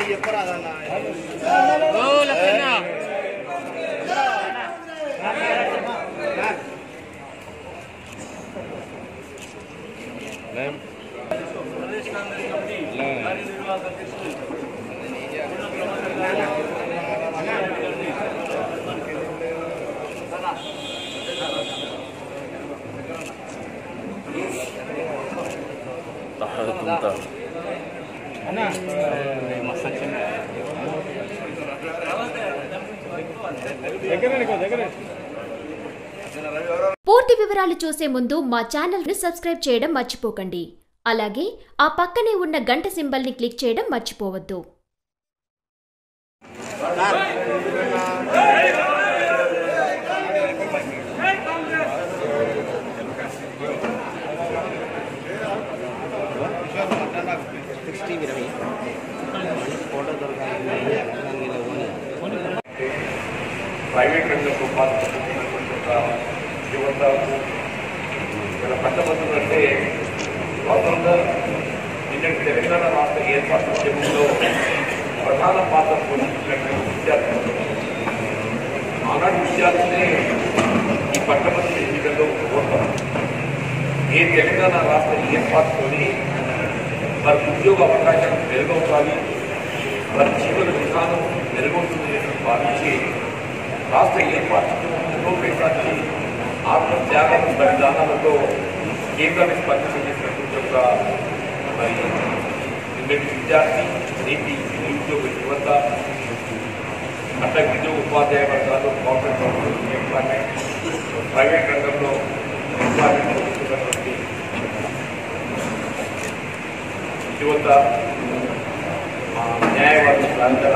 هذه قرعه قول لنا نعم تحرك انت పూర్తి వివరాలు చూసే ముందు మా ఛానల్ని సబ్స్క్రైబ్ చేయడం మర్చిపోకండి. అలాగే ఆ పక్కనే ఉన్న గంట సింబల్ని క్లిక్ చేయడం మర్చిపోవద్దు. ప్రైవేట్ రంగంలో ఉపాధి చదువుతున్నటువంటి ఒక యువతకు ఇలా పట్టభద్రులు అంటే వాస్తవంగా నిన్నటి తెలంగాణ రాష్ట్ర ఏర్పాటు ఉద్యమంలో ప్రధాన పాత్ర పోషించినటువంటి విద్యార్థులు. ఆనాటి విద్యార్థులే ఈ పట్టభద్రుల ఎన్నికల్లో ఓడతారు ఏ తెలంగాణ రాష్ట్ర ఏర్పాటుతోని వారి ఉద్యోగ అవకాశాలు మెరుగవుతాయి వారి జీవన విధానం మెరుగవుతుంది అని భావించి రాష్ట్ర ఏర్పాటుకు రూపేశాన్ని ఆత్మత్యాగం బలిదానాలతో కేంద్రాన్ని స్పందించినటువంటి ఒక మరి నిన్నటి విద్యార్థి నేటి నిరుద్యోగ యువత అట్లా ఉద్యోగ ఉపాధ్యాయ వర్గాలు గవర్నమెంట్ వర్గాలు ఎంప్లాయ్మెంట్ ప్రైవేట్ రంగంలో ఎంప్లాయ్మెంట్ పొందుతున్నటువంటి యువత ఆ, న్యాయవాదులు ప్రాంతాల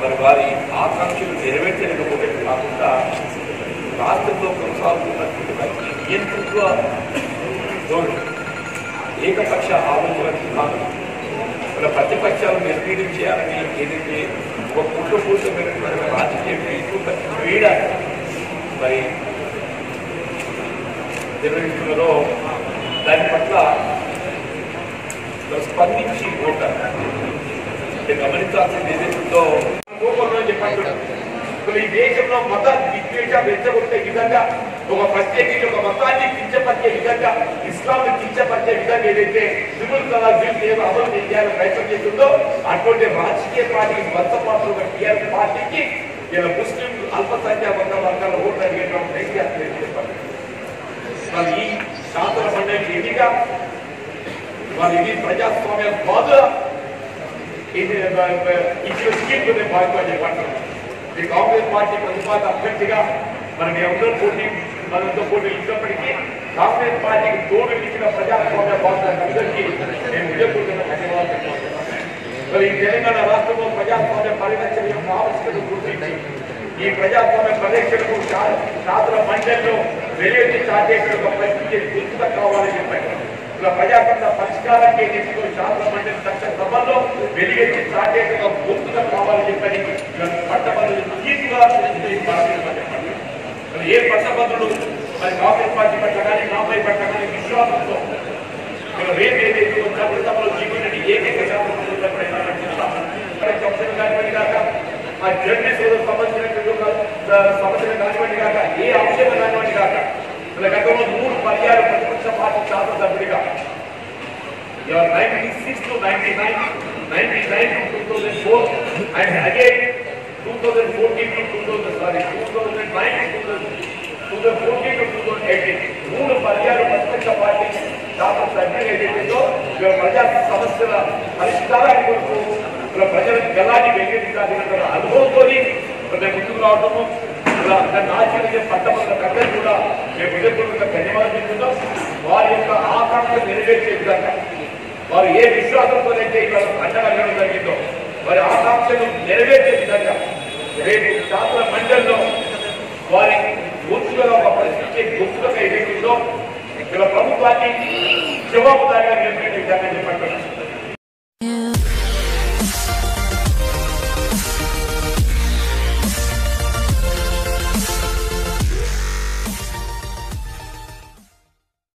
మరి వారి ఆకాంక్షలు నెరవేర్చలేకపోతే కాకుండా రాష్ట్రంలో కొనసాగుతున్నటువంటి నియంతృత్వ ధోరణి ఏకపక్ష ఆలోచన విధానం మన ప్రతిపక్షాలను నిర్వీర్యం చేయాలని ఏదైతే ఒక కుట్రపూరితమైనటువంటి రాజకీయ క్రీడ మరి నిర్వహిస్తున్నదో దాని పట్ల స్పందించి ఓటర్ గమనించాల్సింది ఏదైతుందో రూపంలో చెప్పండి ఇప్పుడు ఈ దేశంలో మత విద్వేషాలు రెచ్చగొట్టే విధంగా ఒక ప్రత్యేకించి ఒక మతాన్ని కించపరిచే విధంగా ఇస్లాంని కించపరిచే విధంగా ఏదైతే సివిల్ కళా బిల్ ఏదో అమలు చేయాలని ప్రయత్నం చేస్తుందో అటువంటి రాజకీయ పార్టీకి మతపాత్ర టీఆర్ఎస్ పార్టీకి ఇలా ముస్లిం అల్పసంఖ్యాక వర్గ వర్గాల ఓట్లు అడిగేటువంటి ప్రయత్నం చెప్పండి మరి ఈ శాసన మండలికి ఎన్నిక మరి ఇది ప్రజాస్వామ్య బాధ ఇది ఇచ్చిన స్కీమ్తోనే భాగంగా చెప్పంటారు ఈ కాంగ్రెస్ పార్టీ ప్రతిపాద అభ్యర్థిగా మరి మేమందరం పోటీ మనంతా పోటీ ఇచ్చినప్పటికీ కాంగ్రెస్ పార్టీకి తోడు ఇచ్చిన ప్రజాస్వామ్య బాధ అందరికీ నేను ఉదయపూర్వక ధన్యవాదాలు తెలియజేస్తున్నాను. మరి ఈ తెలంగాణ రాష్ట్రంలో ప్రజాస్వామ్య పరిరక్షణ యొక్క ఆవశ్యకత గుర్తించి ఈ ప్రజాస్వామ్య పరిరక్షణకు శా- శాసన మండలిలో వెలువెత్తి చాటేసిన ఒక పరిస్థితి గుర్తుగా కావాలని చెప్పారు ఇలా ప్రజాస్వామ్య పరిష్కారానికి ఎన్నికలు శాసన మండలి చట్ట సభల్లో వెలువెత్తి చాటేసిన ఒక గుర్తుగా కావాలని చెప్పని పట్టభద్రులు తీర్పుగా ఈ ఏ పట్టభద్రులు మరి కాంగ్రెస్ పార్టీ పట్ల కానీ నాపై పట్ల కానీ విశ్వాసంతో ఇక్కడ రేపు ఏదైతే వచ్చినప్పుడు తమలో జీవనని ఏకైక శాతం సంస్థలు కానివ్వండి కాక ఆ జర్నలిస్ట్ సోదరు సంబంధించినటువంటి సమస్యలు కానివ్వండి కాక ఏ అంశం కానివ్వండి కాక ఇలా గతంలో మూడు పర్యాలు ప్రతిపక్ష పార్టీ శాసనసభ్యుడిగా ninety six to ninety nine ninety nine to two thousand four and again two thousand fourteen to two thousand sorry two thousand nine two thousand two thousand fourteen to two thousand eighteen మూడు పర్యాలు ప్రతిపక్ష party శాసనసభ్యులు ఏదైతే ఇవాళ ప్రజా సమస్యల పరిష్కారానికి కొరకు ఇలా ప్రజలకు గలాన్ని వెంకటించాల్సిన అనుభవంతో మేము ముందుకు రావడము ఇలా దాన్ని ఆచరించే పట్టభద్రులకు అందరూ కూడా మేము విధంగా ధన్యవాదాలు చెప్తున్నాం వారి యొక్క ఆకాంక్ష నెరవేర్చే విధంగా. వారు ఏ విశ్వాసంతో అయితే ఇక్కడ అండగలగడం జరిగిందో వారి ఆకాంక్షను నెరవేర్చే విధంగా రేపు శాస్త్ర మండలిలో వారి గుర్తుగా ఒక పరిస్థితి గుర్తుగా ఏదైతుందో ఇక్కడ ప్రభుత్వాన్ని జవాబుదారిగా నిర్ణయించే విధంగా చెప్పండి.